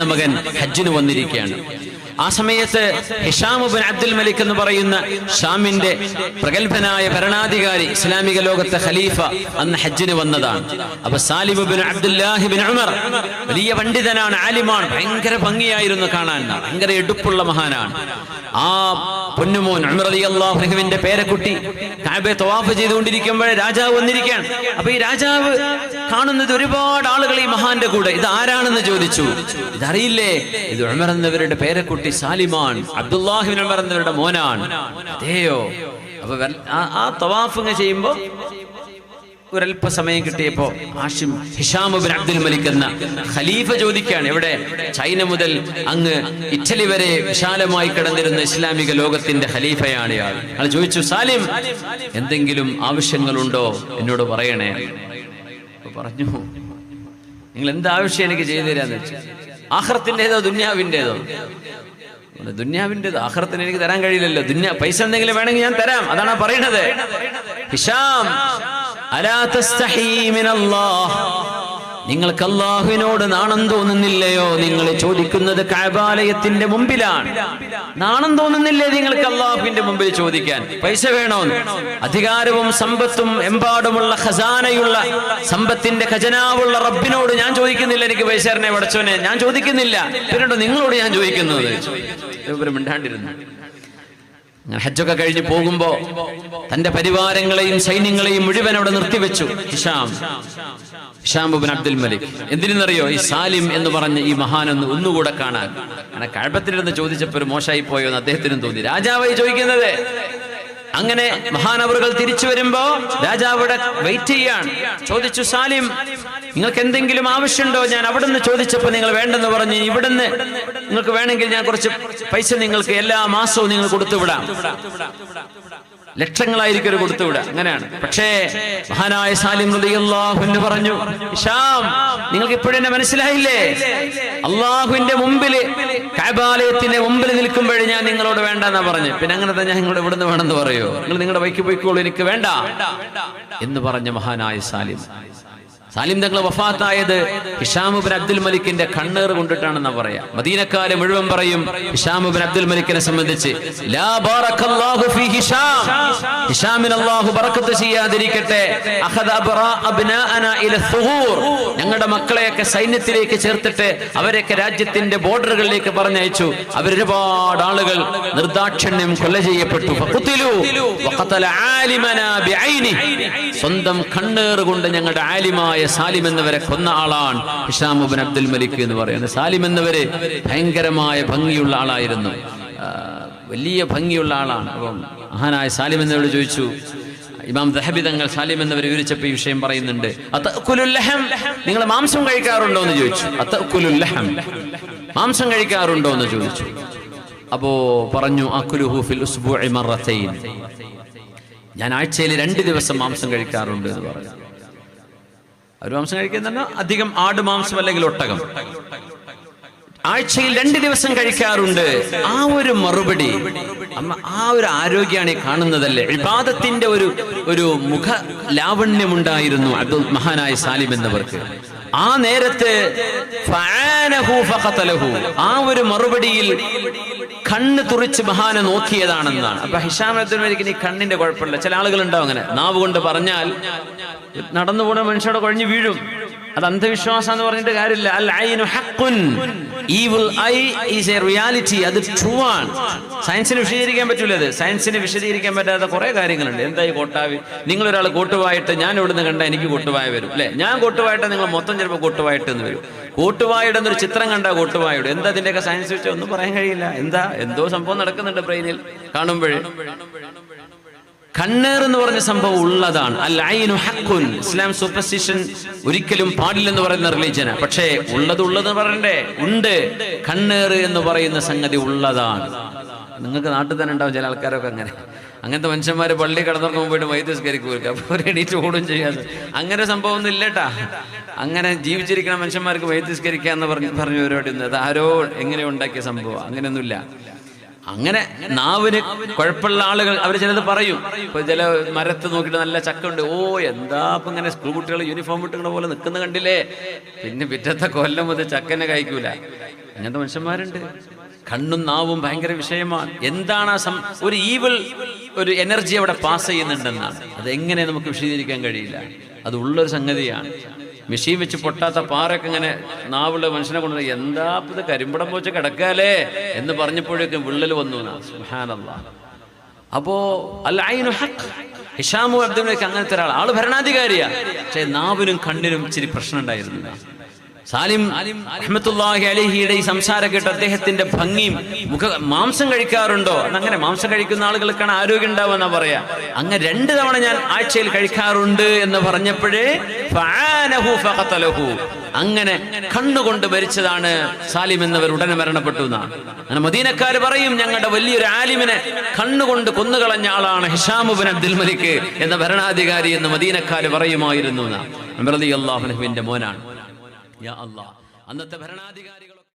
മകൻ ഹജ്ജിന് വന്നിരിക്കുകയാണ്. ആ സമയത്ത് ഹിഷാമുബിൻ അബ്ദുൽ മലിക് എന്ന് പറയുന്ന ഷാമിന്റെ പ്രഗത്ഭനായ ഭരണാധികാരി ഇസ്ലാമിക ലോകത്തെ ഖലീഫ അന്ന് ഹജ്ജിന് വന്നതാണ്. അപ്പൊ സാലിബുബിൻ അബ്ദുല്ലാഹിബിൻ ഉമർ വലിയ പണ്ഡിതനാണ് ആലിമാണ് ഭയങ്കര ഭംഗിയായിരുന്നു കാണാൻ. ഭയങ്കര എടുപ്പുള്ള മഹാനാണ്. ആ പൊന്നുമോൻ അള്ളാഹുവിന്റെ പേരക്കുട്ടി കാബെ തവാഫ് ചെയ്തുകൊണ്ടിരിക്കുമ്പോൾ രാജാവ് വന്നിരിക്കുകയാണ്. അപ്പൊ ഈ രാജാവ് കാണുന്നത് ഒരുപാട് ആളുകൾ ഈ മഹാന്റെ കൂടെ. ഇത് ആരാണെന്ന് ചോദിച്ചു? ഇതറിയില്ലേ? ഇത് ഉമർ എന്നവരുടെ പേരക്കുട്ടി. സാലിമാൻ അബ്ദുല്ലാഹിബിൻ ഉമർ എന്നവരുടെ മോനാണ്. അതേയോ? അപ്പൊ ആ- തവാഫ് ചെയ്യുമ്പോ ഒരല്പ സമയം കിട്ടിയപ്പോ ആഷിം ഹിഷാമുബിൻ അബ്ദുൽ മലിക് എന്ന ഖലീഫ ചോദിക്കുകയാണ്. എവിടെ? ചൈന മുതൽ അങ്ങ് ഇറ്റലി വരെ വിശാലമായി കിടന്നിരുന്ന ഇസ്ലാമിക ലോകത്തിന്റെ ഖലീഫയാണ് ഇയാൾ. അയാൾ ചോദിച്ചു സാലിം എന്തെങ്കിലും ആവശ്യങ്ങളുണ്ടോ? എന്നോട് പറയണേ. പറഞ്ഞു നിങ്ങൾ എന്താവശ്യം എനിക്ക് ചെയ്തു തരാന്ന് വെച്ചു? ആഹ്റത്തിന്റെതോ ദുന്യാവിന്റെതോ? ദുന്യാവിന്റെതോ ആഹ്റത്തിന് എനിക്ക് തരാൻ കഴിയില്ലല്ലോ. ദുന്യ പൈസ എന്തെങ്കിലും വേണമെങ്കിൽ ഞാൻ തരാം. അതാണ് പറയണത്. ഹിഷാം. അലാ തസ്തഹീ മിനല്ലാഹ്. നിങ്ങൾക്ക് അള്ളാഹുവിനോട് നാണം തോന്നുന്നില്ലയോ? നിങ്ങൾ ചോദിക്കുന്നത് കാബാലയത്തിന്റെ മുമ്പിലാണ്. നാണം തോന്നുന്നില്ലേ നിങ്ങൾക്ക് അള്ളാഹുവിന്റെ മുമ്പിൽ ചോദിക്കാൻ? പൈസ വേണോ? അധികാരവും സമ്പത്തും എമ്പാടുമുള്ള ഖസാനയുള്ള സമ്പത്തിന്റെ ഖജനാവുള്ള റബ്ബിനോട് ഞാൻ ചോദിക്കുന്നില്ല. എനിക്ക് പൈസ തരണേ വടച്ചോനെ ഞാൻ ചോദിക്കുന്നില്ല. പിന്നീട് നിങ്ങളോട് ഞാൻ ചോദിക്കുന്നത്? മിണ്ടാണ്ടിരുന്നു. അങ്ങനെ ഹജ്ജൊക്കെ കഴിഞ്ഞ് പോകുമ്പോ തന്റെ പരിവാരങ്ങളെയും സൈന്യങ്ങളെയും മുഴുവൻ അവിടെ നിർത്തിവെച്ചു. Hisham. Hisham bin Abdul Malik. എന്തിനെന്നറിയോ? ഈ സാലിം എന്ന് പറഞ്ഞ ഈ മഹാനൊന്ന് ഒന്നുകൂടെ കാണാൻ. അങ്ങനെ കഴപ്പത്തിലിരുന്ന് ചോദിച്ചപ്പോൾ ഒരു മോശമായി പോയോ എന്ന് അദ്ദേഹത്തിനും തോന്നി. രാജാവായി ചോദിക്കുന്നത് അങ്ങനെ മഹാനവറുകൾ തിരിച്ചു വരുമ്പോ രാജാവിടെ വെയിറ്റ് ചെയ്യാണ്. ചോദിച്ചു സാലിം നിങ്ങൾക്ക് എന്തെങ്കിലും ആവശ്യമുണ്ടോ? ഞാൻ അവിടുന്ന് ചോദിച്ചപ്പോൾ നിങ്ങൾ വേണ്ടെന്ന് പറഞ്ഞു. ഇവിടുന്ന് നിങ്ങൾക്ക് വേണമെങ്കിൽ ഞാൻ കുറച്ച് പൈസ നിങ്ങൾക്ക് എല്ലാ മാസവും നിങ്ങൾ കൊടുത്തുവിടാം ലക്ഷങ്ങളായിരിക്കും ഒരു കൊടുത്തുവിടുക അങ്ങനെയാണ്. പക്ഷേ മഹാനായ സാലിം റളിയല്ലാഹു പറഞ്ഞു ഷാം നിങ്ങൾക്ക് ഇപ്പോഴെന്നെ മനസ്സിലായില്ലേ? അള്ളാഹുവിന്റെ മുമ്പിൽ കാബാലയത്തിന്റെ മുമ്പിൽ നിൽക്കുമ്പോഴേ ഞാൻ നിങ്ങളോട് വേണ്ടെന്നാ പറഞ്ഞു പിന്നെ അങ്ങനെ തന്നെ നിങ്ങളോട് ഇവിടുന്ന് വേണമെന്ന് പറയോ? നിങ്ങൾ നിങ്ങളുടെ വൈക്ക് പോയിക്കോളൂ എനിക്ക് വേണ്ട. എന്ന് പറഞ്ഞ മഹാനായ സാലിം. സാലിം തങ്ങൾ വഫാത്തായത് ഹിഷാമുബിൻ അബ്ദുൽ മലിക്കിന്റെ കണ്ണേർ കൊണ്ടിട്ടാണെന്ന് പറയാ. മദീനക്കാരെ മുഴുവൻ പറയും ഹിഷാമുബിൻ അബ്ദുൽ മലിക്കിനെ സംബന്ധിച്ച് ബറക്കത്ത് ചെയ്യാതിരിക്കട്ടെ. ഞങ്ങളുടെ മക്കളെയൊക്കെ സൈന്യത്തിലേക്ക് ചേർത്തിട്ട് അവരെയൊക്കെ രാജ്യത്തിന്റെ ബോർഡറുകളിലേക്ക് പറഞ്ഞയച്ചു. അവരൊരുപാട് ആളുകൾ നിർദാക്ഷിണ്യം കൊല ചെയ്യപ്പെട്ടു. സ്വന്തം കണ്ണേർ കൊണ്ട് ഞങ്ങളുടെ ആലിമായ സാലിം എന്നവരെ കൊന്ന ആളാണ് ഹിഷാമുബിൻ അബ്ദുൽ മലിക് എന്ന് പറയുന്നത്. സാലിം എന്നവരെ ഭയങ്കരമായ ഭംഗിയുള്ള ആളായിരുന്നു. വലിയ ഭംഗിയുള്ള ആളാണ്. അപ്പം മഹാനായ സാലിം എന്നവരോട് ചോദിച്ചു ഇമാം ദഹബി തങ്ങൾ സാലിം എന്നവർ വിവരിച്ചപ്പോൾ ഈ വിഷയം പറയുന്നുണ്ട്? നിങ്ങൾ മാംസം കഴിക്കാറുണ്ടോ എന്ന് ചോദിച്ചു. "അതഅ്കുലുൽ ലഹം?" മാംസം കഴിക്കാറുണ്ടോ എന്ന് ചോദിച്ചു. അപ്പോ പറഞ്ഞു ഫിൽ ഞാൻ ആഴ്ചയിൽ രണ്ട് ദിവസം മാംസം കഴിക്കാറുണ്ട് എന്ന് പറഞ്ഞു. ഒരു മാംസം കഴിക്കുന്ന അധികം ആട് മാംസം അല്ലെങ്കിൽ ഒട്ടകം. ആഴ്ചയിൽ രണ്ട് ദിവസം കഴിക്കാറുണ്ട്. ആ ഒരു മറുപടി ആ ഒരു ആരോഗ്യമാണ് ഈ കാണുന്നതല്ലേ? വിവാദത്തിന്റെ ഒരു ഒരു മുഖ ലാവണ്യം ഉണ്ടായിരുന്നു അബ്ദുൽ മഹാനായ സാലിം എന്നവർക്ക്. ആ നേരത്ത്. ആ ഒരു മറുപടിയിൽ കണ്ണ് തുറിച്ച് മഹാനെ നോക്കിയതാണെന്നാണ്. അപ്പൊ ഹിഷാം അബ്ദുൽ മലിക്കിന് ഈ കണ്ണിന്റെ കുഴപ്പമില്ല. ചില ആളുകൾ ഉണ്ടാവും അങ്ങനെ. നാവ് കൊണ്ട് പറഞ്ഞാൽ നടന്നു പോണ മനുഷ്യരുടെ കുഴഞ്ഞു വീഴും. അത് അന്ധവിശ്വാസം എന്ന് പറഞ്ഞിട്ട് കാര്യമില്ല. അൽ ഐനു ഹഖുൻ. Evil eye is a reality അത് ട്രൂ ആണ്. സയൻസിന് വിശദീകരിക്കാൻ പറ്റൂല അത് സയൻസിന് വിശദീകരിക്കാൻ പറ്റാത്ത കുറെ കാര്യങ്ങളുണ്ട്. എന്തായി കോട്ടാവി? നിങ്ങൾ ഒരാൾ കോട്ടുവായിട്ട് ഞാൻ ഇവിടുന്ന് കണ്ട എനിക്ക് കോട്ടുവായ വരും. അല്ലെ? ഞാൻ കോട്ടുവായിട്ട് നിങ്ങൾ മൊത്തം ചിലപ്പോൾ കോട്ടുവായിട്ട് എന്ന് വരും. കോട്ടുവായുടെ എന്നൊരു ചിത്രം കണ്ട കോട്ടുവായുടെ. എന്താ അതിന്റെയൊക്കെ സയൻസ് വെച്ചാൽ ഒന്നും പറയാൻ കഴിയില്ല. എന്താ? എന്തോ സംഭവം നടക്കുന്നുണ്ട് ബ്രെയിനിൽ. കാണുമ്പോഴേ. കണ്ണേർ എന്ന് പറഞ്ഞ സംഭവം ഉള്ളതാണ്. അൽ ഐനു ഹഖുൻ ഇസ്ലാം സൂപ്പർസ്റ്റിഷൻ ഒരിക്കലും പാടില്ലെന്ന് പറയുന്ന റിലീജന പക്ഷേ ഉള്ളത് ഉള്ളത് പറയണ്ടേ? ഉണ്ട്. കണ്ണേർ എന്ന് പറയുന്ന സംഗതി ഉള്ളതാണ്. നിങ്ങൾക്ക് നാട്ടിൽ തന്നെ ഉണ്ടാവും ചില ആൾക്കാരൊക്കെ അങ്ങനെ. അങ്ങനത്തെ മനുഷ്യന്മാർ പള്ളി കടന്നുറങ്ങുമ്പോൾ പോയിട്ട് വൈദ്യസ്കരിക്കുക അപ്പോൾ എണീറ്റ് ഓടും ചെയ്യാതെ അങ്ങനെ സംഭവം ഒന്നും ഇല്ലട്ടാ. അങ്ങനെ ജീവിച്ചിരിക്കുന്ന മനുഷ്യന്മാർക്ക് വൈദ്യസ്കരിക്കുക എന്ന് പറഞ്ഞ് പറഞ്ഞ പരിപാടി ഒന്നും അത് ആരോ എങ്ങനെ ഉണ്ടാക്കിയ സംഭവം. അങ്ങനെയൊന്നുമില്ല. അങ്ങനെ നാവിന് കുഴപ്പമുള്ള ആളുകൾ അവർ ചിലത് പറയും. ഇപ്പൊ ചില മരത്ത് നോക്കിയിട്ട് നല്ല ചക്ക ഉണ്ട് ഓ എന്താ ഇപ്പൊ ഇങ്ങനെ സ്കൂൾ കുട്ടികൾ യൂണിഫോം ഇട്ടുന്ന പോലെ നിൽക്കുന്ന കണ്ടില്ലേ? പിന്നെ പിറ്റത്തെ കൊല്ലം മുതൽ ചക്കനെ കഴിക്കൂല. അങ്ങനത്തെ മനുഷ്യന്മാരുണ്ട്. കണ്ണും നാവും ഭയങ്കര വിഷയമാണ്. എന്താണ് ആ സം ഒരു ഈവിൾ ഒരു എനർജി അവിടെ പാസ് ചെയ്യുന്നുണ്ടെന്നാണ്. അത് എങ്ങനെ നമുക്ക് വിശദീകരിക്കാൻ കഴിയില്ല. അത് ഉള്ളൊരു സംഗതിയാണ്. മെഷീൻ വെച്ച് പൊട്ടാത്ത പാറൊക്കെ ഇങ്ങനെ നാവുള്ള മനുഷ്യനെ കൊണ്ട് എന്താ ഇത് കരിമ്പടം പോച്ച് കിടക്കാലേ എന്ന് പറഞ്ഞപ്പോഴേക്കും വിള്ളൽ വന്നു അപ്പോ ഐനു ഹഖ്. ഹിഷാമു അബ്ദുലേക്ക് അങ്ങനത്തെ ഒരാൾ ആൾ ഭരണാധികാരിയാ. പക്ഷെ നാവിനും കണ്ണിനും ഇച്ചിരി പ്രശ്നം ഉണ്ടായിരുന്നില്ല. സാലിം അഹമ്മത്തുല്ലാഹി അലിഹിയുടെ ഈ സംസാരം കേട്ട് അദ്ദേഹത്തിന്റെ ഭംഗിയും മുഖ മാംസം കഴിക്കാറുണ്ടോ? അങ്ങനെ മാംസം കഴിക്കുന്ന ആളുകൾക്കാണ് ആരോഗ്യം ഉണ്ടാവുക പറയാ. അങ്ങ് രണ്ട് തവണ ഞാൻ ആഴ്ചയിൽ കഴിക്കാറുണ്ട് എന്ന് പറഞ്ഞപ്പോഴേ. അങ്ങനെ കണ്ണുകൊണ്ട് മരിച്ചതാണ് സാലിം എന്നവർ ഉടനെ മരണപ്പെട്ടു എന്നാണ് അങ്ങനെ മദീനക്കാർ പറയും ഞങ്ങളുടെ വലിയൊരു ആലിമിനെ കണ്ണുകൊണ്ട് കൊന്നുകളഞ്ഞ ആളാണ് ഹിഷാമുബിൻ അബ്ദുൽ മലിക്ക് എന്ന ഭരണാധികാരി എന്ന് മദീനക്കാർ പറയുമായിരുന്നു എന്നാണ് അള്ളാഹുനഹുവിന്റെ മോനാണ്. യാ അല്ലാ അന്നത്തെ ഭരണാധികാരികൾ